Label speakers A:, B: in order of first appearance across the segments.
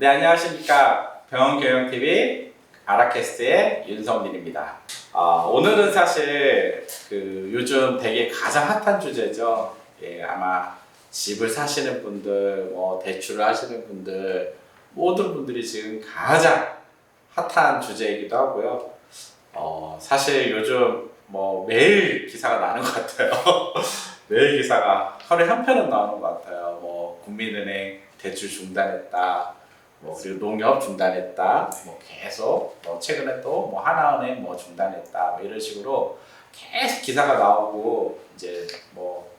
A: 네, 안녕하십니까. 병원경영TV 아라캐스트의 윤성민입니다. 아, 오늘은 사실 그 요즘 되게 가장 핫한 주제죠. 예, 아마 집을 사시는 분들, 뭐 대출을 하시는 분들, 모든 분들이 지금 가장 핫한 주제이기도 하고요. 어, 사실 요즘 뭐 매일 기사가 나는 것 같아요. 매일 기사가 하루에 한 편은 나오는 것 같아요. 뭐 국민은행 대출 중단했다. 뭐 그리고 농협 중단했다. 뭐 계속 뭐 최근에 또 뭐 하나은행 뭐 중단했다. 뭐 이런 식으로 계속 기사가 나오고 이제 뭐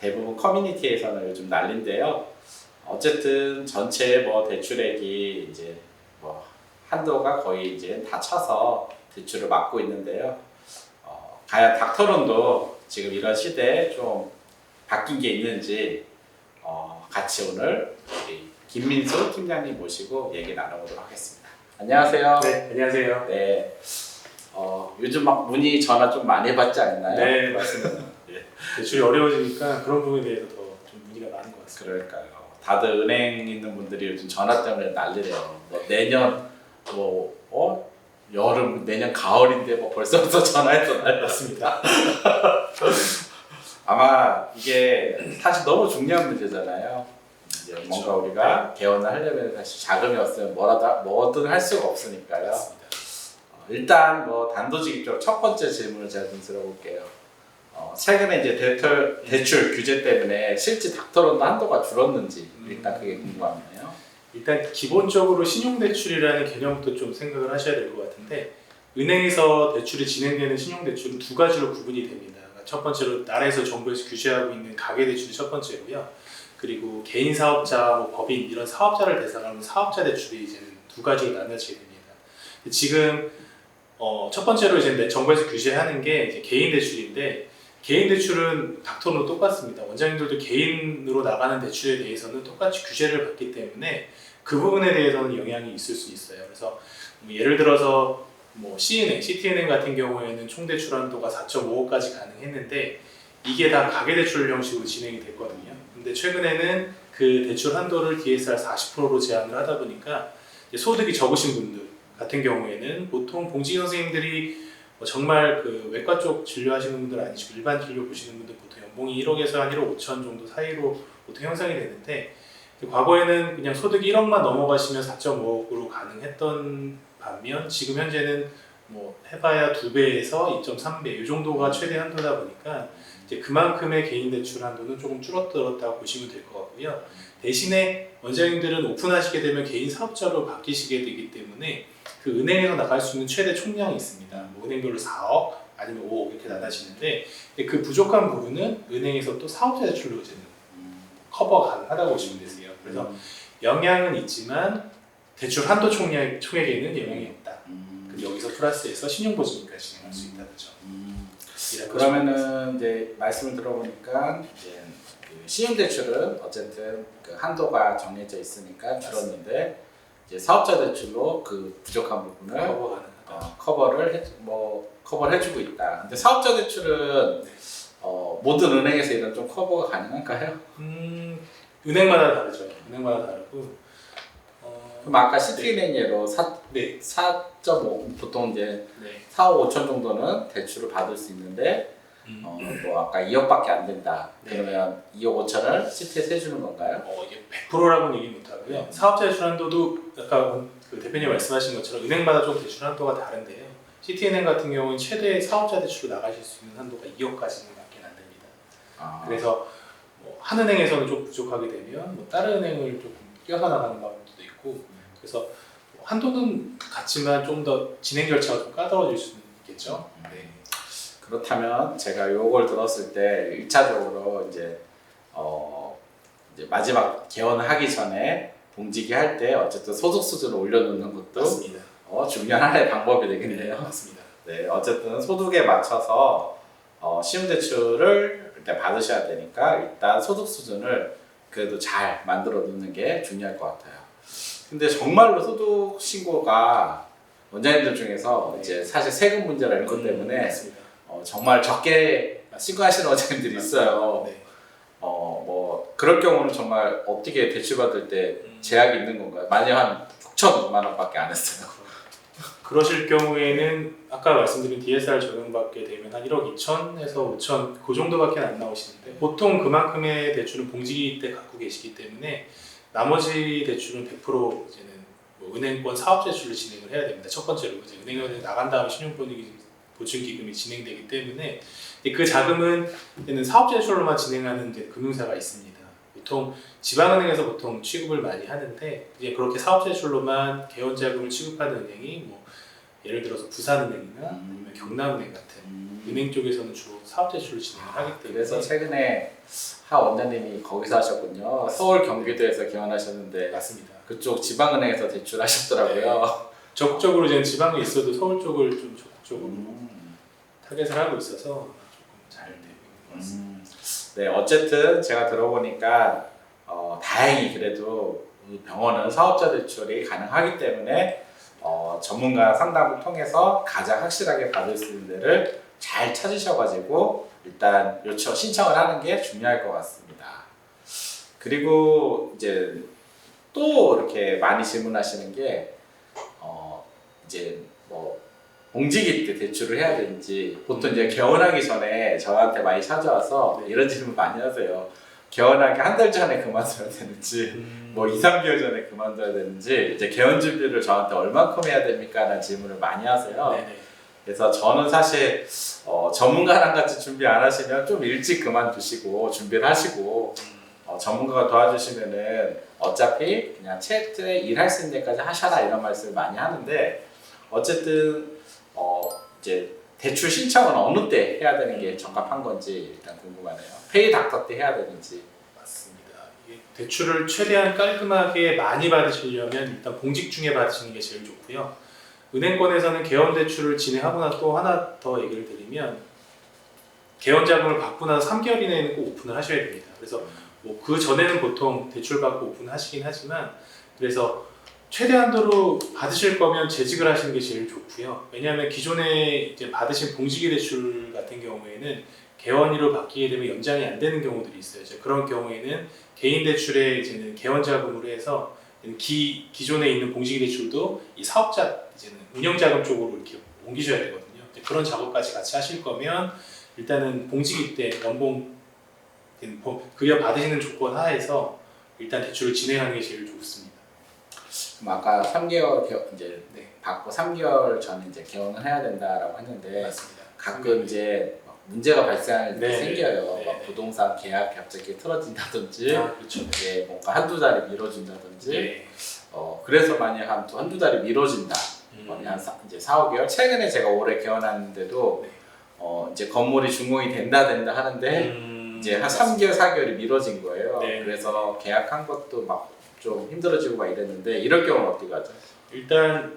A: 대부분 커뮤니티에서는 요즘 난린데요. 어쨌든 전체 뭐 대출액이 이제 뭐 한도가 거의 이제 다 차서 대출을 막고 있는데요. 어, 과연 닥터론도 지금 이런 시대에 좀 바뀐 게 있는지 어, 같이 오늘 우리 김민수 팀장님 모시고 얘기 나눠보도록 하겠습니다. 안녕하세요.
B: 네, 안녕하세요.
A: 네. 어, 요즘 막 문의 전화 좀 많이 받지 않나요?
B: 네, 맞습니다.
A: 예.
B: 대출이 어려워지니까 그런 부분에 대해서 더 좀 문의가 많은 것 같습니다.
A: 그럴까요? 다들 은행 있는 분들이 요즘 전화 때문에 난리래요. 뭐 내년 뭐 어? 여름 내년 가을인데 뭐 벌써부터 전화해서 난리
B: 맞습니다.
A: 아마 이게 사실 너무 중요한 문제잖아요. 이제 뭔가 우리가 개원을 하려면 사실 자금이 없으면 뭐라도 하- 뭐든 할 수가 없으니까요.
B: 맞습니다.
A: 어, 일단 뭐 단도직입적으로 첫 번째 질문을 제가 좀 들어볼게요. 어, 최근에 이제 대출, 대출 규제 때문에 실제 닥터론도 한도가 줄었는지 일단 그게 궁금하네요.
B: 일단 기본적으로 신용대출이라는 개념부터 좀 생각을 하셔야 될 것 같은데 은행에서 대출이 진행되는 신용대출은 두 가지로 구분이 됩니다. 그러니까 첫 번째로 나라에서 정부에서 규제하고 있는 가계대출이 첫 번째고요. 그리고 개인 사업자, 뭐 법인 이런 사업자를 대상으로 사업자 대출이 이제는 두 가지로 나눠지게 됩니다. 지금 어, 첫 번째로 이제 내- 정부에서 규제하는 게 이제 개인 대출인데 개인 대출은 닥터로 똑같습니다. 원장님들도 개인으로 나가는 대출에 대해서는 똑같이 규제를 받기 때문에 그 부분에 대해서는 영향이 있을 수 있어요. 그래서 뭐 예를 들어서 뭐 C은행, CT은행 같은 경우에는 총 대출 한도가 4.5억까지 가능했는데 이게 다 가계 대출 형식으로 진행이 됐거든요. 근데 최근에는 그 대출 한도를 DSR 40%로 제한을 하다 보니까 소득이 적으신 분들 같은 경우에는 보통 봉지 선생님들이 뭐 정말 그 외과 쪽 진료하시는 분들 아니시고 일반 진료 보시는 분들 보통 연봉이 1억에서 한 1억 5천 정도 사이로 보통 형성이 되는데 과거에는 그냥 소득이 1억만 넘어가시면 4.5억으로 가능했던 반면 지금 현재는 뭐 해봐야 두 배에서 2.3배 이 정도가 최대 한도다 보니까 이제 그만큼의 개인 대출 한도는 조금 줄어들었다고 보시면 될 것 같고요. 대신에 원장님들은 오픈하시게 되면 개인 사업자로 바뀌시게 되기 때문에 그 은행에서 나갈 수 있는 최대 총량이 있습니다. 뭐 은행별로 4억 아니면 5억 이렇게 나눠지는데 그 부족한 부분은 은행에서 또 사업자 대출로 이제는 커버 가능하다고 보시면 되세요. 그래서 영향은 있지만 대출 한도 총액, 총액에는 영향이 없다.
A: 음,
B: 여기서 플러스해서 신용보증까지 진행할 수.
A: 음,
B: 이라고
A: 그러면은 이제 말씀을 들어보니까 이제 그 신용대출은 어쨌든 그 한도가 정해져 있으니까 줄었는데 이제 사업자 대출로 그 부족한 부분을
B: 커버 가능하다.
A: 어, 커버를 해, 뭐 커버를 해주고 있다. 근데 사업자 대출은 어, 모든 은행에서 이런 좀 커버가 가능한가요?
B: 음, 은행마다 다르죠. 은행마다 다르고. 어,
A: 그럼 아까 시티은행 예로 4,
B: 네,
A: 4.5 보통 이제
B: 네.
A: 4, 5천 정도는 대출을 받을 수 있는데
B: 음.
A: 어, 뭐 아까 2억밖에 안 된다.
B: 네.
A: 그러면 2억 5천을 시티에서 해주는 건가요?
B: 어, 이게 100%라고는 얘기 못하고요. 사업자 대출 한도도 아까 그 대표님 말씀하신 것처럼 은행마다 좀 대출 한도가 다른데요. 시티은행 같은 경우는 최대 사업자 대출로 나가실 수 있는 한도가 2억까지는 밖에 안 됩니다.
A: 아,
B: 그래서 뭐 한 은행에서는 좀 부족하게 되면 뭐 다른 은행을 조금 뛰어서 나가는 방법도 있고 그래서 뭐 한도는 같지만 좀 더 진행 절차가 좀 까다로워질 수는 있겠죠. 네.
A: 그렇다면 제가 요걸 들었을 때 1차적으로 이제 어 이제 마지막 개원을 하기 전에 봉지기 할 때 어쨌든 소득 수준을 올려놓는 것도
B: 맞습니다.
A: 어, 중요한 하나의 방법이 되겠네요.
B: 맞습니다.
A: 네, 어쨌든 소득에 맞춰서 어, 신용대출을 일단 받으셔야 되니까 일단 소득 수준을 그래도 잘 만들어 놓는 게 중요할 것 같아요. 근데 정말로 소득 신고가 원장님들 중에서
B: 네.
A: 이제 사실 세금 이런 것
B: 음,
A: 때문에
B: 맞습니다.
A: 어, 정말 적게 신고하시는 원장님들이 있어요.
B: 네.
A: 어 뭐 그럴 경우는 정말 어떻게 대출 받을 때
B: 음.
A: 제약이 있는 건가요? 만약 한 6천만 원밖에 안 했어요.
B: 그러실 경우에는 아까 말씀드린 DSR 적용받게 되면 한 1억 2천에서 5천 그 정도밖에 안 나오시는데 보통 그만큼의 대출은 봉지 때 갖고 계시기 때문에 나머지 대출은 100% 이제는 뭐 은행권 사업 대출을 진행을 해야 됩니다. 첫 번째로 이제 은행에 나간 다음에 신용보증 보증 기금이 진행되기 때문에 그 자금은 이제는 사업 대출로만 진행하는 이제 금융사가 있습니다. 보통 지방은행에서 보통 취급을 많이 하는데 이제 그렇게 사업 대출로만 개원 자금을 취급하는 은행이 뭐 예를 들어서 부산은행이나
A: 음.
B: 아니면 경남은행 같은 은행 쪽에서는 주로 사업 대출을 진행을 하기 때문에
A: 그래서 최근에 하 원장님이 거기서 하셨군요. 서울 경기도에서 개원하셨는데
B: 맞습니다.
A: 그쪽 지방은행에서 대출하셨더라고요.
B: 적극적으로 이제 지방에 있어도 서울 쪽을 좀 적극적으로
A: 음.
B: 타겟을 하고 있어서 조금 잘 되고 있는 것 같습니다.
A: 음. 네, 어쨌든 제가 들어보니까 어, 다행히 그래도 이 병원은 사업자 대출이 가능하기 때문에 어, 전문가 상담을 통해서 가장 확실하게 받을 수 있는 데를 잘 찾으셔가지고 일단 요청 신청을 하는 게 중요할 것 같습니다. 그리고 이제 또 이렇게 많이 질문하시는 게 어, 이제 뭐 공직일 때 대출을 해야 되는지 보통 이제 개원하기 전에 저한테 많이 찾아와서
B: 네.
A: 이런 질문 많이 하세요. 개원하기 한 달 전에 그만둬야 되는지
B: 음,
A: 뭐 2, 3개월 전에 그만둬야 되는지 이제 개원 준비를 저한테 얼만큼 해야 됩니까? 라는 질문을 많이 하세요.
B: 네네.
A: 그래서 저는 사실 어, 전문가랑 같이 준비 안 하시면 좀 일찍 그만두시고 준비를 하시고
B: 음,
A: 어, 전문가가 도와주시면은 어차피 그냥 채트에 일할 수 있는 데까지 하셔라 이런 말씀을 많이 하는데 어쨌든 어, 이제 대출 신청은 어느 때 해야 되는 게 적합한 건지 일단 궁금하네요. 페이 닥터 때 해야 되는지.
B: 맞습니다. 이게 대출을 최대한 깔끔하게 많이 받으시려면 일단 공직 중에 받으시는 게 제일 좋고요. 은행권에서는 개원 대출을 진행하고 나서 또 하나 더 얘기를 드리면 개원 자금을 받고 나서 3개월 이내에는 꼭 오픈을 하셔야 됩니다. 그래서 뭐 그 전에는 보통 대출 받고 오픈하시긴 하지만 그래서 최대한도로 받으실 거면 재직을 하시는 게 제일 좋고요. 왜냐하면 기존에 이제 받으신 봉지기 대출 같은 경우에는 개원이로 바뀌게 되면 연장이 안 되는 경우들이 있어요. 그런 경우에는 개인 대출에 이제는 개원 자금으로 해서 기 기존에 있는 봉지기 대출도 이 사업자 이제는 운영 자금 쪽으로 이렇게 옮기셔야 되거든요. 이제 그런 작업까지 같이 하실 거면 일단은 봉지기 때 연봉 급여 받으시는 조건 하에서 일단 대출을 진행하는 게 제일 좋습니다.
A: 그럼 아까 3개월 개, 이제
B: 네,
A: 받고 3개월 전에 이제 개원을 해야 된다라고 했는데
B: 맞습니다.
A: 가끔 이제 막 문제가 발생할 때
B: 네,
A: 생겨요.
B: 네,
A: 막
B: 네.
A: 부동산 계약 갑자기 틀어진다든지
B: 아, 그렇죠.
A: 이게 뭔가 한두 달이 미뤄진다든지
B: 네.
A: 어, 그래서 만약 한, 또 한두 달이 미뤄진다.
B: 음,
A: 한 사, 이제 4, 5개월. 최근에 제가 올해 개원하는데도
B: 네.
A: 어, 이제 건물이 준공이 된다 된다 하는데
B: 음,
A: 이제 한 3개월, 4개월이 미뤄진 거예요.
B: 네.
A: 그래서 계약한 것도 막 좀 힘들어지고 막 이랬는데 이럴 경우는 어떻게 하죠?
B: 일단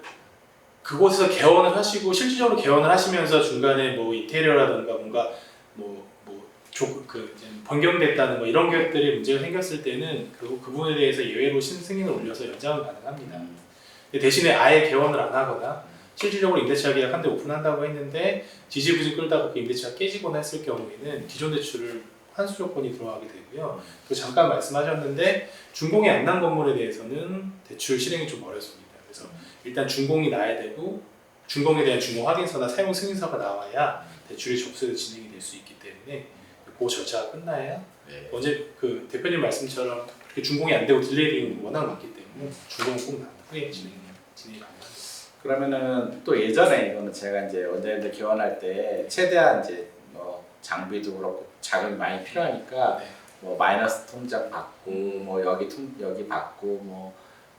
B: 그곳에서 개원을 하시고 실질적으로 개원을 하시면서 중간에 뭐 인테리어라든가 뭔가 뭐뭐그 변경됐다는 뭐 이런 것들이 문제가 생겼을 때는 그 부분에 대해서 예외로 신승인을 올려서 연장은 가능합니다.
A: 음.
B: 대신에 아예 개원을 안 하거나 실질적으로 임대차 계약 한 대 오픈한다고 했는데 지지부진 끌다가 그 임대차가 깨지거나 했을 경우에는 기존 대출을 환수 조건이 들어가게 되고요. 그 잠깐 말씀하셨는데 준공이 안 난 건물에 대해서는 대출 실행이 좀 어렵습니다. 그래서 일단 준공이 나야 되고 준공에 대한 준공 확인서나 사용 승인서가 나와야 대출이 접수해서 진행이 될 수 있기 때문에 그 절차가 끝나야
A: 네.
B: 어제 그 대표님 말씀처럼 그렇게 준공이 안 되고 딜레이가 워낙 많기 때문에 준공은 꼭 난 후에 진행 진행이 가능합니다.
A: 그러면은 또 예전에 이거는 제가 이제 원장님들 개원할 때 최대한 이제 뭐 장비도 그렇고 자금이 많이 필요하니까
B: 네.
A: 뭐 마이너스 통장 받고 뭐 여기 통 여기 받고 뭐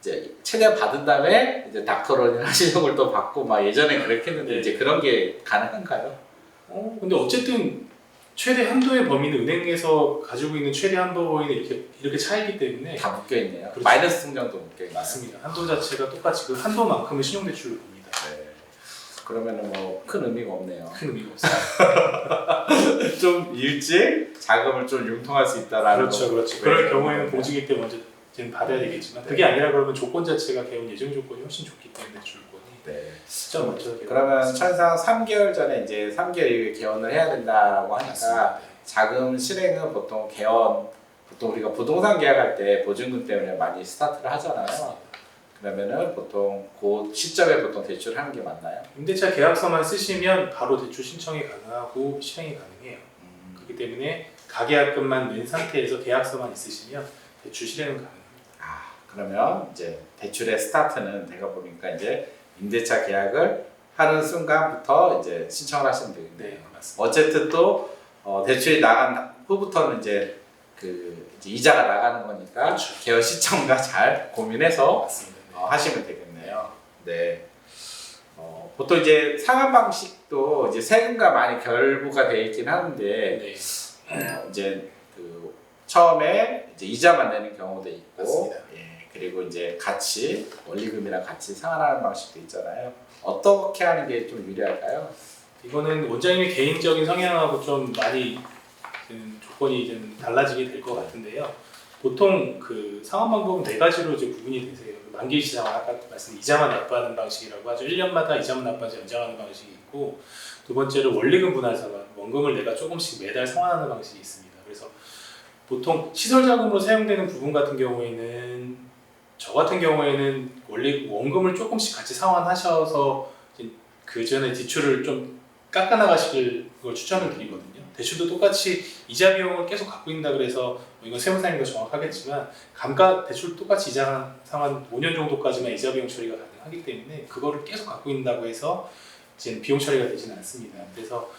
A: 이제 최대한 받은 다음에 이제 하시는 걸또 받고 막 예전에 그렇게 했는데
B: 네.
A: 이제 그런 게 가능한가요?
B: 어, 근데 어쨌든 최대 한도의 범위는 은행에서 가지고 있는 최대 한도 범위는 이렇게 이렇게 차이기 때문에
A: 다 묶여 있네요.
B: 그렇죠.
A: 마이너스 통장도 묶여 있나요?
B: 맞습니다. 한도 자체가 똑같이 그 한도만큼의 신용대출을 봅니다.
A: 네. 그러면은 뭐큰 의미가 없네요.
B: 큰 의미가 없어요.
A: 좀 일찍 자금을 좀 융통할 수 있다라는
B: 그렇죠,
A: 거.
B: 그렇죠. 그럴 경우에는 보증일 때 먼저 지금 받아야 되겠지만 그게 아니라 그러면 조건 자체가 개원 예정 조건이 훨씬 좋기 때문에 주권이
A: 네.
B: 진짜 먼저
A: 그러면 천상 3개월 전에 이제 3개월 이후에 개원을 해야 된다고 하니까. 자금 실행은 보통 개원 보통 우리가 부동산 계약할 때 보증금 때문에 많이 스타트를 하잖아요. 그러면은 보통 그 시점에 보통 대출하는 게 맞나요?
B: 임대차 계약서만 쓰시면 바로 대출 신청이 가능하고 실행이 가능해요.
A: 음,
B: 그렇기 때문에 가계약금만 낸 상태에서 계약서만 있으시면 대출 실행은.
A: 아 그러면 이제 대출의 스타트는 내가 보니까 이제 임대차 계약을 하는 순간부터 이제 신청을 하시면 되겠네요.
B: 네.
A: 어쨌든 또 어, 대출이 나간 후부터는 이제 그 이제 이자가 나가는 거니까
B: 그렇죠.
A: 개월 시점과 잘 고민해서.
B: 네.
A: 어, 하시면 되겠네요. 네. 어, 보통 이제 상환 방식도 이제 세금과 많이 결부가 돼 있긴 하는데
B: 네,
A: 어, 이제 그 처음에 이제 이자만 내는 경우도 있고. 예, 그리고 이제 같이 원리금이랑 같이 상환하는 방식도 있잖아요. 어떻게 하는 게 좀 유리할까요?
B: 이거는 원장님의 개인적인 성향하고 좀 많이 좀 조건이 좀 달라지게 될 것 같은데요. 보통 그 상환 방법은 네 가지로 이제 구분이 되세요. 만기 시장 아까 말씀 이자만 납부하는 방식이라고 하죠. 1년마다 이자만 납부하지 연장하는 방식이 있고 두 번째로 원리금 분할 상환, 원금을 내가 조금씩 매달 상환하는 방식이 있습니다. 그래서 보통 시설 자금으로 사용되는 부분 같은 경우에는 저 같은 경우에는 원리 원금을 조금씩 같이 상환하셔서 그 전에 지출을 좀 깎아 나가시길 그걸 추천을 드리거든요. 대출도 똑같이 이자 비용을 계속 갖고 있다 그래서 뭐 이건 세무사님도 정확하겠지만 감가 대출 똑같이 이자 상환 5년 정도까지만 이자 비용 처리가 가능하기 때문에 그거를 계속 갖고 있다고 해서 이제 비용 처리가 되지는 않습니다. 그래서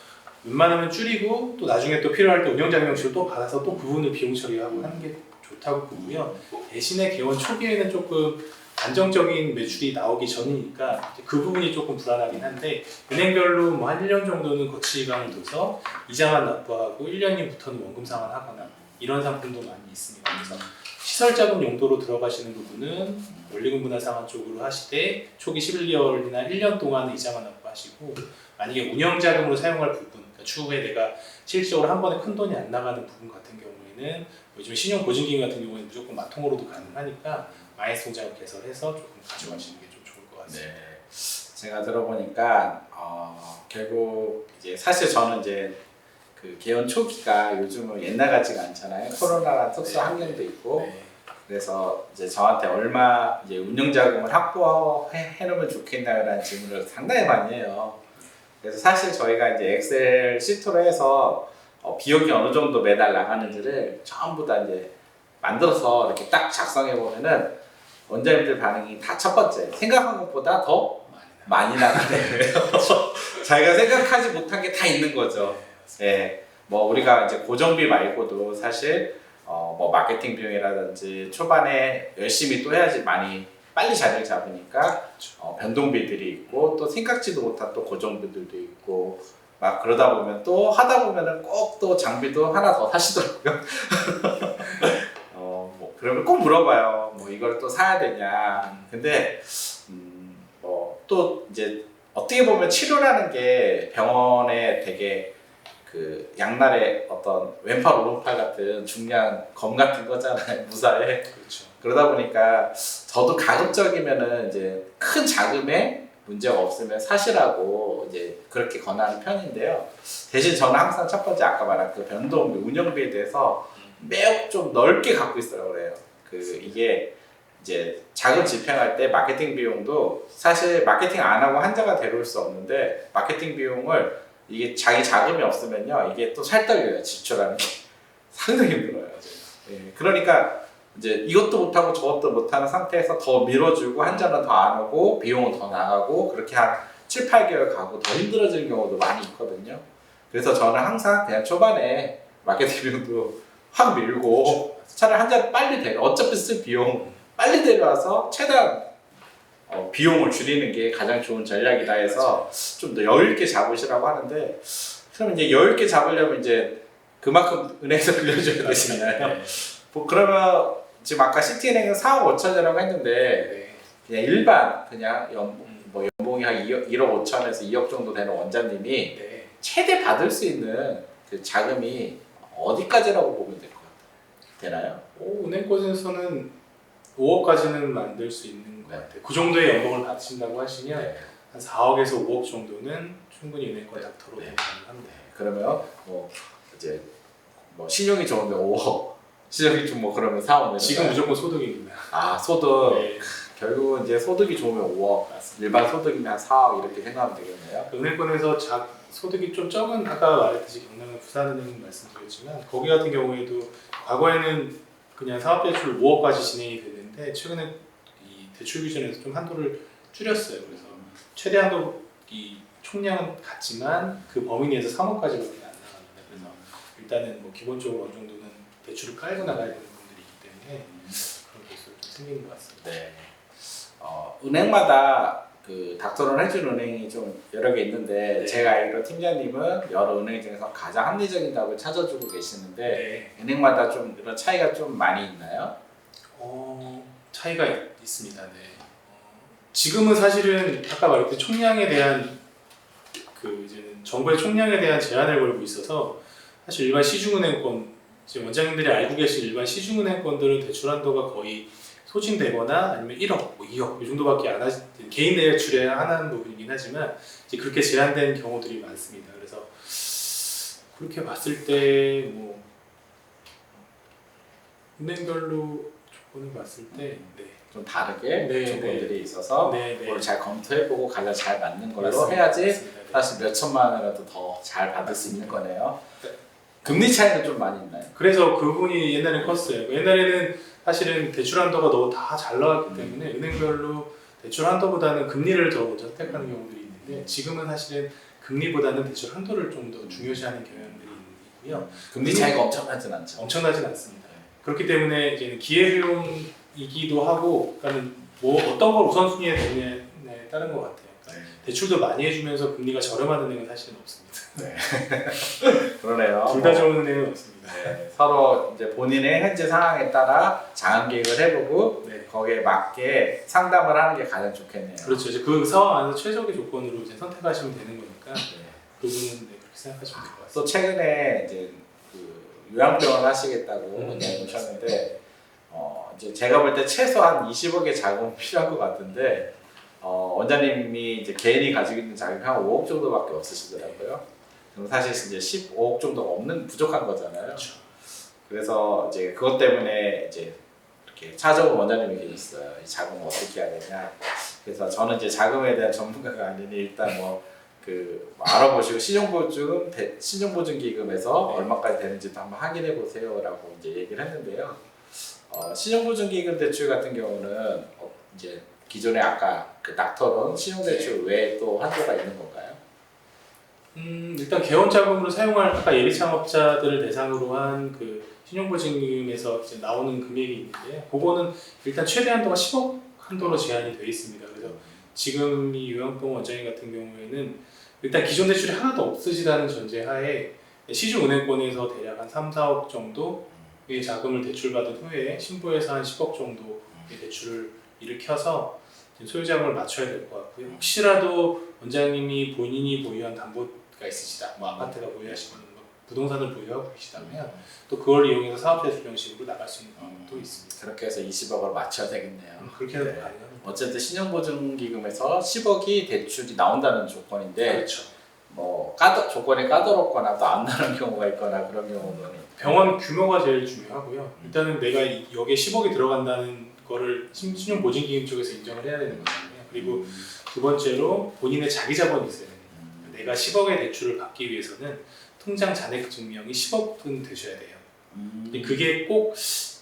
B: 웬만하면 줄이고 또 나중에 또 필요할 때 운영자금형식을 또 받아서 또 부분을 비용 처리하고 하는 게 좋다고 보고요. 대신에 개원 초기에는 조금 안정적인 매출이 나오기 전이니까 그 부분이 조금 불안하긴 한데 은행별로 뭐 한 1년 정도는 거치감을 둬서 이자만 납부하고 1년이부터는 원금 상환하거나 이런 상품도 많이 있습니다. 그래서 시설 자금 용도로 들어가시는 부분은 원리금 분할 상환 쪽으로 하시되 초기 11개월이나 1년 동안 이자만 납부하시고 만약에 운영 자금으로 사용할 부분 추후에 내가 실질적으로 한 번에 큰 돈이 안 나가는 부분 같은 경우에는 요즘 신용 보증金같은 경우에는 무조건 마통으로도 가능하니까 마이너스 통장을 개설해서 조금 가져가시는 게 좀 좋을 것 같습니다.
A: 네. 제가 들어보니까 어, 결국 이제 사실 저는 이제 그 개원 초기가 요즘은 옛날 같지가 않잖아요. 코로나라 특수
B: 네.
A: 환경도 있고
B: 네.
A: 그래서 이제 저한테 얼마 이제 운영 자금을 확보해 놓으면 좋겠나요라는 질문을 상당히 많이 해요. 그래서 사실 저희가 이제 엑셀 시트로 해서 어, 비용이 어느 정도 매달 나가는지를 전부 다 이제 만들어서 이렇게 딱 작성해 보면은 원장님들 반응이 다 첫 번째 생각한 것보다 더
B: 많이
A: 거예요. 자기가 생각하지 못한 게 다 있는 거죠. 예, 뭐 우리가 이제 고정비 말고도 사실 어, 뭐 마케팅 비용이라든지 초반에 열심히 또 해야지 많이 빨리 자리를 잡으니까 어, 변동비들이 있고 또 생각지도 못한 또 고정비들도 있고 막 그러다 보면 또 하다 보면은 꼭 또 장비도 하나 더 사시더라고요. 어, 뭐 그러면 꼭 물어봐요. 뭐 이걸 또 사야 되냐. 근데 음, 뭐또 이제 어떻게 보면 치료라는 게 병원에 되게 그 양날의 어떤 왼팔 오른팔 같은 중요한 검 같은 거잖아요 무사에
B: 그렇죠.
A: 그러다 보니까 저도 가급적이면은 이제 큰 자금에 문제가 없으면 사시라고 이제 그렇게 권하는 편인데요. 대신 저는 항상 첫 번째 아까 말한 그 변동비 운영비에 대해서 매우 좀 넓게 갖고 있으라고 그래요. 그 이게 이제 자금 집행할 때 마케팅 비용도 사실 마케팅 안 하고 한자가 데려올 수 없는데 마케팅 비용을 이게 자기 자금이 없으면요 이게 또 살떨려요 지출하는 게. 상당히 힘들어요. 예, 그러니까 이제 이것도 못하고 저것도 못하는 상태에서 더 밀어주고 한자는 더안 하고 비용은 더 나가고 그렇게 한 7, 8개월 가고 더 힘들어지는 경우도 많이 있거든요 그래서 저는 항상 그냥 초반에 마케팅 비용도 확 밀고 차라리 한잔 빨리 대 어차피 쓸 비용 빨리 데려와서 최대한 어, 비용을 줄이는 게 가장 좋은 전략이다 해서 좀 더 여유 있게 잡으시라고 하는데 그럼 이제 여유 있게 잡으려면 이제 그만큼 은행에서 빌려줘야 되잖아요.
B: 네.
A: 뭐 그러면 지금 아까 시티은행은 4억 5천이라고 했는데
B: 네.
A: 그냥 일반 그냥 연봉
B: 음.
A: 뭐 연봉이 한 2억, 1억 5천에서 2억 정도 되는 원장님이
B: 네.
A: 최대 받을 수 있는 그 자금이 어디까지라고 보면 될 것 같아요? 되나요?
B: 오, 은행권에서는 5억까지는 만들 수 있는 것
A: 네.
B: 같아요. 그 정도의 연봉을 받으신다고 하시면 한 4억에서 5억 정도는 충분히 은행권 닥터로
A: 네.
B: 가능합니다.
A: 그러면 뭐 이제 뭐 신용이 좋은데 5억, 신용이 좀 뭐 그러면 4억.
B: 지금 무조건 소득입니다.
A: 아 소득
B: 네.
A: 결국은 이제 소득이 좋으면 5억, 일반 소득이면 한 4억 이렇게 생각하면 되겠네요.
B: 은행권에서 자, 소득이 좀 적은 아까 말했듯이 경남은 부산은행 말씀드렸지만 거기 같은 경우에도 과거에는 그냥 사업대출 5억까지 진행이 됐는데 최근에 이 대출 규제에서 좀 한도를 줄였어요. 그래서 최대 한도 이 총량은 같지만 그 범위 내에서 3억까지밖에 안 나갑니다. 그래서 일단은 뭐 기본적으로 어느 정도는 대출을 깔고 나가야 되는 분들이 있기 때문에 그런 모습이 좀 생기는 것 같습니다.
A: 네. 어, 은행마다 그 닥터론 해준 은행이 좀 여러 개 있는데
B: 네.
A: 제가 알기로 팀장님은 여러 은행 중에서 가장 합리적인 답을 찾아주고 계시는데
B: 네.
A: 은행마다 좀 이런 차이가 좀 많이 있나요?
B: 어, 차이가 있, 있습니다. 네. 어, 지금은 사실은 아까 말했듯이 총량에 대한 그 이제는 정부의 총량에 대한 제한을 걸고 있어서 사실 일반 시중은행권 지금 원장님들이 알고 계신 일반 시중은행권들은 대출 한도가 거의 소진되거나 아니면 1억, 뭐 2억 이 정도밖에 안 하시 개인 대출에 하나는 부분이긴 하지만 이제 그렇게 제한된 경우들이 많습니다. 그래서 그렇게 봤을 때 뭐 은행별로 조건을 봤을 때 네.
A: 좀 다르게
B: 네,
A: 조건들이 있어서
B: 네, 네.
A: 그걸 잘 검토해보고 가장 잘 맞는 걸로. 해야지
B: 맞습니다. 네.
A: 사실 몇 천만 원이라도 더 잘 받을 수 있는 거네요.
B: 네.
A: 금리 차이는 좀 많이 있나요?
B: 그래서 그분이 옛날에 컸어요. 옛날에는 사실은 대출 한도가 너무 다 잘 나왔기 때문에 은행별로 대출 한도보다는 금리를 더 먼저 선택하는 경우들이 있는데 지금은 사실은 금리보다는 대출 한도를 좀 더 중요시하는 경향들이 있고요.
A: 금리 차이가 엄청나진 않죠.
B: 엄청나진 않습니다. 그렇기 때문에 이제는 기회비용이기도 하고, 그러니까 뭐 어떤 걸 우선순위에 두느냐에 따른 것 같아요. 대출도 많이 해주면서 금리가 저렴한 은행은 사실은 없습니다.
A: 그러네요.
B: 둘다
A: 뭐,
B: 좋은 은행은 없습니다.
A: 네, 서로 이제 본인의 현재 상황에 따라 장학 계획을 해보고
B: 네.
A: 거기에 맞게 상담을 하는 게 가장 좋겠네요.
B: 그렇죠. 이제 그 상황 안에서 최적의 조건으로 이제 선택하시면 되는 거니까
A: 네.
B: 그 부분은 네, 그렇게 생각하시면 될 것 같습니다.
A: 또 최근에 이제 그 요양병원 하시겠다고
B: 음.
A: 원장님 오셨는데 어 이제 제가 볼 때 최소한 20억의 자금 필요할 것 같은데 어 원장님이 이제 개인이 가지고 있는 자금이 한 5억 정도밖에 없으시더라고요. 그럼 사실 이제 15억 정도가 없는 부족한 거잖아요.
B: 그렇죠.
A: 그래서 이제 그것 때문에 이제 이렇게 찾아온 원장님이 계셨어요. 이 자금을 어떻게 해야 되냐. 그래서 저는 이제 자금에 대한 전문가가 아니니 일단 뭐그 알아보시고 신용보증 대- 신용보증기금에서
B: 네.
A: 얼마까지 되는지도 한번 확인해 보세요라고 이제 얘기를 했는데요. 어, 신용보증기금 대출 같은 경우는 어, 이제 기존에 아까 그 닥터론 신용대출 외에 또 한도가 있는 건가요?
B: 음, 일단 개원 자금으로 사용할 아까 예비 창업자들을 대상으로 한 그 신용보증금에서 이제 나오는 금액이 있는데 그거는 일단 최대 한도가 10억 한도로 제한이 되어 있습니다. 그래서 지금 이 요양병원 원장님 같은 경우에는 일단 기존 대출이 하나도 없으시다는 전제하에 시중은행권에서 대략 한 3, 4억 정도의 자금을 대출받은 후에 신부에서 한 10억 정도의 대출을 일으켜서 소유자금을 맞춰야 될 것 같고요. 혹시라도 원장님이 본인이 보유한 담보가 있으시다, 뭐 아파트가 보유하시거나 뭐 부동산을 보유하고 계시다면 또 그걸 이용해서 사업대출 형식으로 나갈 수 있는 방법도 있습니다.
A: 그렇게 해서 20억을 맞춰야 되겠네요.
B: 음, 그렇게 해도
A: 네.
B: 가능합니다.
A: 어쨌든 신용보증기금에서 10억이 대출이 나온다는 조건인데
B: 그렇죠.
A: 뭐 까다, 조건이 까다롭거나 또 안 나는 경우가 있거나 그런 경우는
B: 병원 규모가 제일 중요하고요. 일단은 내가 이- 여기에 10억이 들어간다는 거를 신- 신용 보증기금 쪽에서 인정을 해야 되는 거거든요. 그리고 두 번째로 본인의 자기 자본이 있어야 됩니다. 내가 10억의 대출을 받기 위해서는 통장 잔액 증명이 10억은 되셔야 돼요.
A: 음,
B: 근데 그게 꼭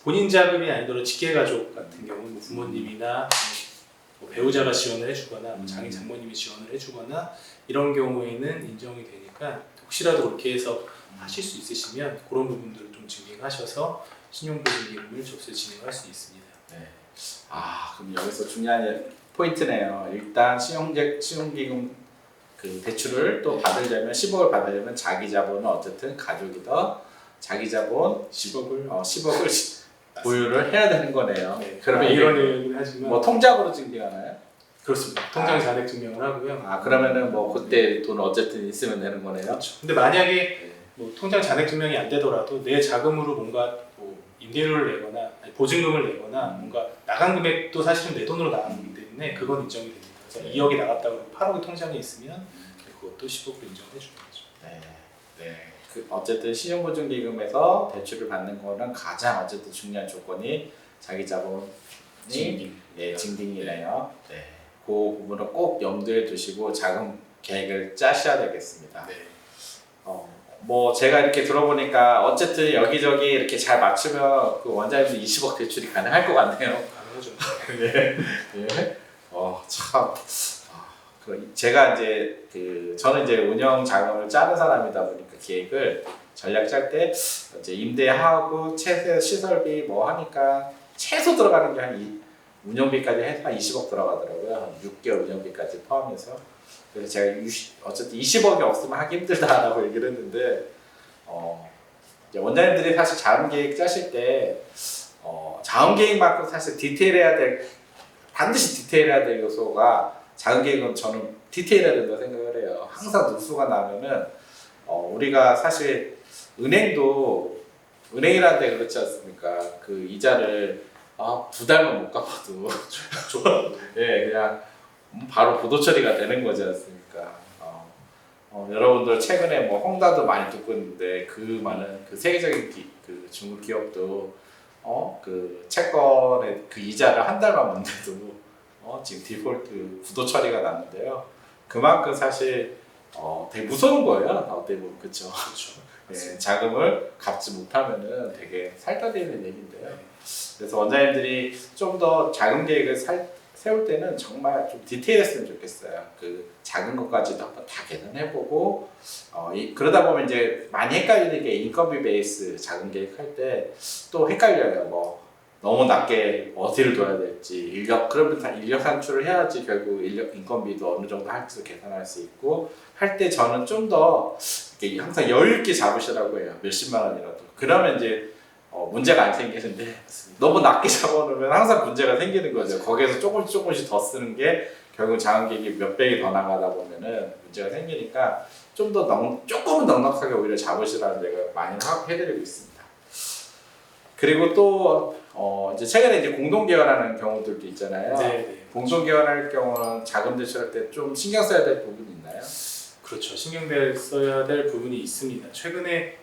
B: 본인 자금이 아니더라도 직계가족 같은 경우 뭐 부모님이나 뭐 배우자가 지원을 해주거나 뭐 장인 장모님이 지원을 해주거나 이런 경우에는 인정이 되니까 혹시라도 그렇게 해서 하실 수 있으시면 그런 부분들을 좀 증명하셔서 신용보증기금을 접수 진행할 수 있습니다.
A: 네. 아 그럼 여기서 중요한 포인트네요. 일단 신용제 신용기금 그 대출을 또 받으려면 10억을 받으려면 자기 자본은 어쨌든 가족이든 자기 자본
B: 10억을
A: 어, 10억을 보유를 해야 되는 거네요.
B: 네,
A: 그러면
B: 얘기는 하지만
A: 뭐 통장으로 증빙하나요?
B: 그렇습니다. 통장 잔액 증명을 하고요.
A: 아 그러면은 뭐 그때 돈 어쨌든 있으면 되는 거네요.
B: 그렇죠. 근데 만약에
A: 네.
B: 뭐 통장 잔액 증명이 안 되더라도 내 자금으로 뭔가 뭐 임대료를 내거나 보증금을 내거나 뭔가 나간 금액도 사실은 내 돈으로 나가는 거기 때문에 그건 인정이 됩니다. 그래서
A: 네.
B: 2억이 나갔다고 해도 8억이 통장에 있으면 그것도 10억으로 인정해 주는 거죠.
A: 네. 네. 그 어쨌든 신용보증기금에서 대출을 받는 거는 가장 어쨌든 중요한 조건이 자기 자본이
B: 증빙.
A: 네, 증빙이네요. 네. 그 부분을 꼭 염두에 두시고 자금 계획을 짜셔야 되겠습니다.
B: 네.
A: 어, 뭐 제가 이렇게 들어보니까 어쨌든 여기저기 이렇게 잘 맞추면 그 원자님도 20억 대출이 가능할 것 같네요.
B: 가능하죠.
A: 네. 예. 어, 참. 아, 그 제가 이제 그 저는 이제 운영 자금을 짜는 사람이다 보니까 계획을 전략 짤 때 이제 임대하고 최대 시설비 뭐 하니까 최소 들어가는 게 한 운영비까지 해서 한 20억 들어가더라고요. 한 6개월 운영비까지 포함해서. 그래서 제가 유시- 어쨌든 20억이 없으면 하기 힘들다라고 얘기를 했는데 어, 원장님들이 사실 자금 계획 짜실 때 어, 자금 계획만큼 사실 디테일해야 될 반드시 디테일해야 될 요소가 자금 계획은 저는 디테일해야 된다고 생각을 해요. 항상 누수가 나면은 어, 우리가 사실 은행도 은행이라는 데 그렇지 않습니까? 그 이자를 아, 두 달만 못 갚아도 예, 그냥 바로 보도 처리가 되는 거지 않습니까? 어, 어, 여러분들 최근에 뭐 헝다도 많이 듣고 있는데 그 많은 그 세계적인 기, 그 중국 기업도 어, 그 채권의 그 이자를 한 달만 못 내도 어, 지금 디폴트 부도 처리가 났는데요. 그만큼 사실 어, 되게 무서운 거예요. 어떻게 보면 그렇죠. 예, 자금을 갚지 못하면은 되게 살다리는 얘기인데요.
B: 네.
A: 그래서 원장님들이 좀 더 자금 계획을 살, 세울 때는 정말 좀 디테일했으면 좋겠어요. 그 작은 것까지도 한번 다 계산해보고 어, 이, 그러다 보면 이제 많이 헷갈리는 게 인건비 베이스 자금 계획할 때 또 헷갈려요. 뭐 너무 낮게 어디를 둬야 될지 인력 그러면 다 인력 산출을 해야지 결국 인력 인건비도 어느 정도 할지도 계산할 수 있고 할 때 저는 좀 더 항상 여유 있게 잡으시라고 해요. 몇십만 원이라도. 그러면 이제 어, 문제가 안 생기는데 너무 낮게 잡아놓으면 항상 문제가 생기는 거죠. 거기에서 조금씩 조금씩 더 쓰는 게 결국 자금계획이 몇 배기 더 나가다 보면은 문제가 생기니까 좀 더 조금은 넉넉하게 오히려 잡으시라는 제가 많이 하- 해드리고 있습니다. 그리고 또 어, 이제 최근에 이제 공동 개발하는 경우들도 있잖아요.
B: 네, 네.
A: 공동 개발할 경우는 자금 대출할 때 좀 신경 써야 될 부분이 있나요?
B: 그렇죠. 신경 될 써야 될 부분이 있습니다. 최근에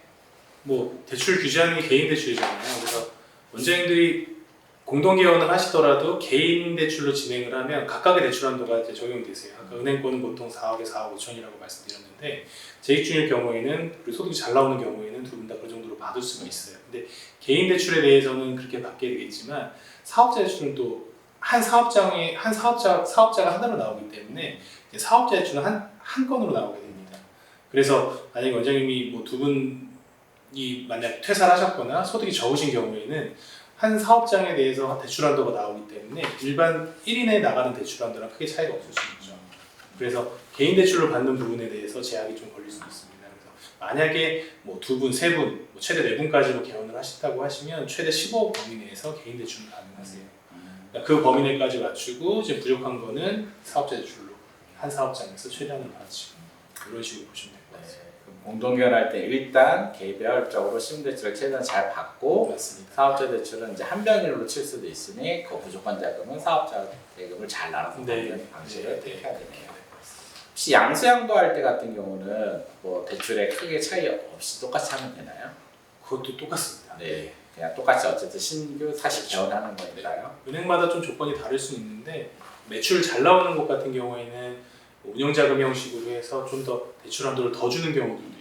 B: 뭐 대출 규제하는 게 개인 대출이잖아요. 그래서 원장님들이 공동 개원을 하시더라도 개인 대출로 진행을 하면 각각의 대출 한도가 이제 적용되세요. 아까 은행권은 보통 4억에 4억 5천이라고 말씀드렸는데 재익준일 경우에는 그리고 소득이 잘 나오는 경우에는 두 분 다 그 정도로 받을 수가 있어요. 근데 개인 대출에 대해서는 그렇게 받게 되겠지만 사업자 대출은 또 한 사업장에 한 사업자 사업자가 하나로 나오기 때문에 사업자 대출은 한, 한 건으로 나오게 됩니다. 그래서 만약에 원장님이 뭐 두분 이 만약 퇴사를 하셨거나 소득이 적으신 경우에는 한 사업장에 대해서 대출 한도가 나오기 때문에 일반 1인에 나가는 대출 한도랑 크게 차이가 없을 수 있죠. 그래서 개인 대출로 받는 부분에 대해서 제약이 좀 걸릴 수 있습니다. 그래서 만약에 뭐 두 분, 세 분, 뭐 최대 네 분까지로 개원을 하신다고 하시면 최대 15억 범위 내에서 개인 대출을 가능하세요. 그러니까 그 범위 내까지 맞추고 이제 부족한 거는 사업자 대출로 한 사업장에서 최대한을 받으시고 이런 식으로 보시면 같아요.
A: 공동 개발할 때 일단 개별적으로 신용 대출을 최대한 잘 받고
B: 맞습니다.
A: 사업자 대출은 이제 한 병일로 칠 수도 있으니 그 부족한 자금은 사업자 대금을 잘 나눠서
B: 네.
A: 받는 방식을
B: 네.
A: 택해야 되네요. 혹시 양수양도 할 때 같은 경우는 뭐 대출에 크게 차이 없이 똑같이 하면 되나요?
B: 그것도 똑같습니다.
A: 네, 그냥 똑같이 어쨌든 신규 사실 개원하는 거니까요.
B: 은행마다 좀 조건이 다를 수 있는데 매출 잘 나오는 곳 같은 경우에는 뭐 운영자금 형식으로 해서 좀 더 대출 한도를 더 주는. 네, 그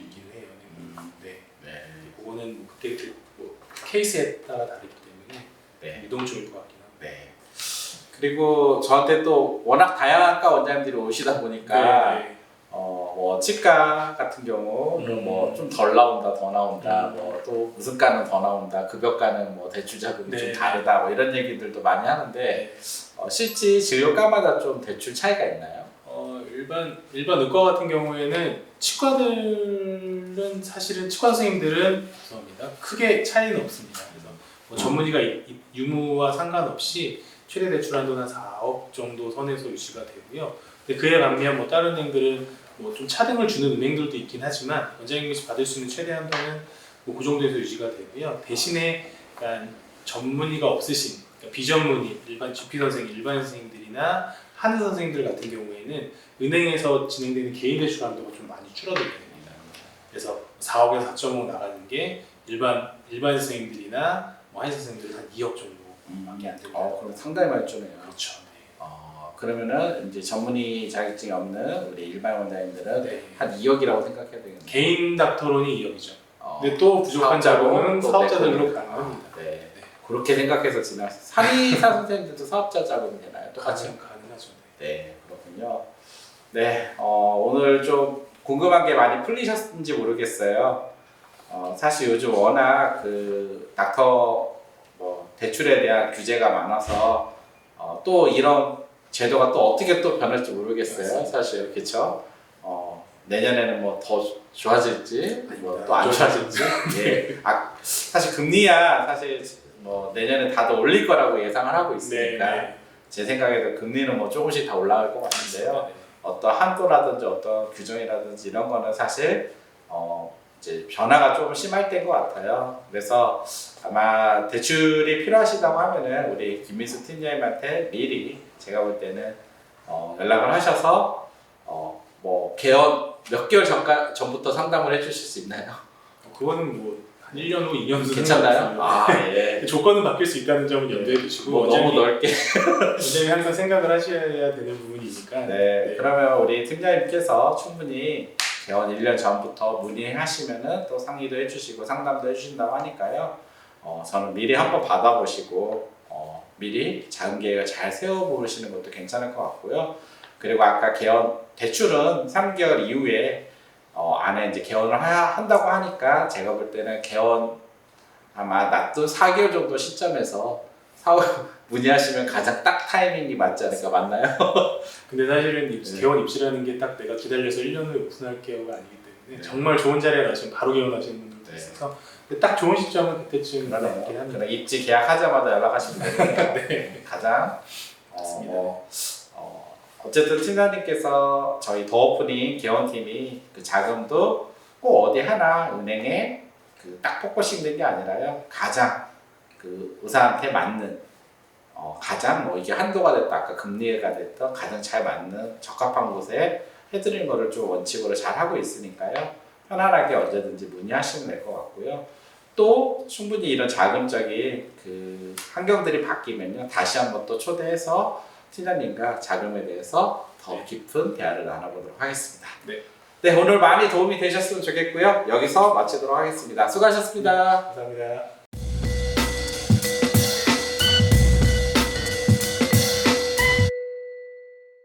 B: 거는 뭐 그때 그, 뭐 케이스에 따라 다르기 때문에
A: 네,
B: 유동적일 것 같긴 합니다.
A: 네. 그리고 저한테 또 워낙 다양한 과 원장님들이 오시다 보니까
B: 네, 네.
A: 어, 뭐 치과 같은 경우
B: 음.
A: 뭐좀 덜 나온다 더 나온다
B: 음.
A: 뭐또 무슨 과는 더 나온다 급여과는 뭐 대출 자금이
B: 네.
A: 좀 다르다 뭐 이런 얘기들도 많이 하는데
B: 네.
A: 어, 실제 진료과마다 좀 대출 차이가 있나요?
B: 어, 일반 일반 의과 같은 경우에는 치과들은 사실은 치과 선생님들은 죄송합니다. 크게 차이는 없습니다. 그래서 뭐 전문의가 이- 이- 유무와 상관없이 최대 대출 한도는 4억 정도 선에서 유지가 되고요. 근데 그에 반면 뭐 다른 은행들은 뭐 좀 차등을 주는 은행들도 있긴 하지만 원장님이 받을 수 있는 최대 한도는 뭐그 정도에서 유지가 되고요. 대신에 약간 전문의가 없으신 그러니까 비전문의 일반 GP 선생, 일반 선생님들이나 하는 선생님들 같은 경우에는 은행에서 진행되는 개인 대출 한도가 좀 많이 줄어들게 됩니다. 그래서 4억에서 4.5 나가는 게 일반 일반 선생님들이나 뭐 한의 선생님들 한 2억 정도밖에 안 됩니다.
A: 어, 그럼 상당히 주네요.
B: 그렇죠. 네.
A: 어, 그러면은 이제 전문의 자격증이 없는 우리 일반 원장님들은
B: 네.
A: 한 2억이라고 생각해야 되겠네요.
B: 개인 닥터론이 2억이죠.
A: 어,
B: 근데 또 부족한
A: 사업자로
B: 자금은
A: 또
B: 사업자들로
A: 빼고.
B: 가능합니다.
A: 네.
B: 네.
A: 그렇게 생각해서 지나 산의사 선생님들도 사업자 자금이 되나요? 똑같이?
B: 가능하죠.
A: 네, 그렇군요. 네, 어, 오늘 좀 궁금한 게 많이 풀리셨는지 모르겠어요. 어, 사실 요즘 워낙 그 닥터 뭐 대출에 대한 규제가 많아서 어, 또 이런 제도가 또 어떻게 또 변할지 모르겠어요. 사실 그렇죠. 어, 내년에는 뭐 더 좋아질지 뭐. 또 안
B: 좋아질지.
A: 좋아질지. 예. 아, 사실 금리야 사실 뭐 내년에 다들 올릴 거라고 예상을 하고 있으니까
B: 네.
A: 제 생각에도 금리는 뭐 조금씩 다 올라갈 것 같은데요.
B: 네.
A: 어떤 한도라든지 어떤 규정이라든지 이런 거는 사실 어 이제 변화가 조금 심할 때인 것 같아요. 그래서 아마 대출이 필요하시다고 하면은 우리 김민수 팀장님한테 미리 제가 볼 때는 어 연락을 하셔서 어 뭐 개원 몇 개월 전까 전부터 상담을 해주실 수 있나요?
B: 그거는 뭐한 1년 후, 2년 후
A: 괜찮나요? 아 예.
B: 조건은 바뀔 수 있다는 점은 염두에 두시고
A: 뭐 너무 넓게.
B: 원장님 항상 생각을 하셔야 되는 부분이니까
A: 네, 그러면 우리 팀장님께서 충분히 개원 1년 전부터 문의하시면은 또 상의도 해주시고 상담도 해주신다고 하니까요. 어, 저는 미리 한번 받아보시고 어, 미리 자금 계획을 잘 세워보시는 것도 괜찮을 것 같고요. 그리고 아까 개원 대출은 3개월 이후에 어, 안에 이제 개원을 하, 한다고 하니까 제가 볼 때는 개원 아마 놔둔 4개월 정도 시점에서 사업 문의하시면 가장 딱 타이밍이 맞지 않을까 맞나요?
B: 근데 사실은 입-
A: 네.
B: 개원 입시라는 게 딱 내가 기다려서 1년 후에 오픈할게요가 아니기 때문에
A: 네.
B: 정말 좋은 자리에 나시면 바로 개원하시는 분들도
A: 네.
B: 있어서 딱 좋은 시점은 그때쯤. 있긴 합니다.
A: 그럼 입지 계약하자마자 연락하시면 되겠네요.
B: 네.
A: 가장 어,
B: 맞습니다.
A: 뭐, 어, 어쨌든 팀장님께서 저희 더오프닝 개원팀이 그 자금도 꼭 어디 하나 은행에 그 딱 뽑고 씹는 게 아니라요. 가장 그 의사한테 맞는 어, 가장 뭐 이게 한도가 됐다 아까 금리가 됐던 가장 잘 맞는 적합한 곳에 해드리는 거를 좀 원칙으로 잘 하고 있으니까요. 편안하게 언제든지 문의하시면 될 것 같고요. 또 충분히 이런 자금적인 그 환경들이 바뀌면요 다시 한번 또 초대해서 팀장님과 자금에 대해서 더
B: 네.
A: 깊은 대화를 나눠보도록 하겠습니다.
B: 네.
A: 네 오늘 많이 도움이 되셨으면 좋겠고요 여기서 마치도록 하겠습니다. 수고하셨습니다.
B: 감사합니다.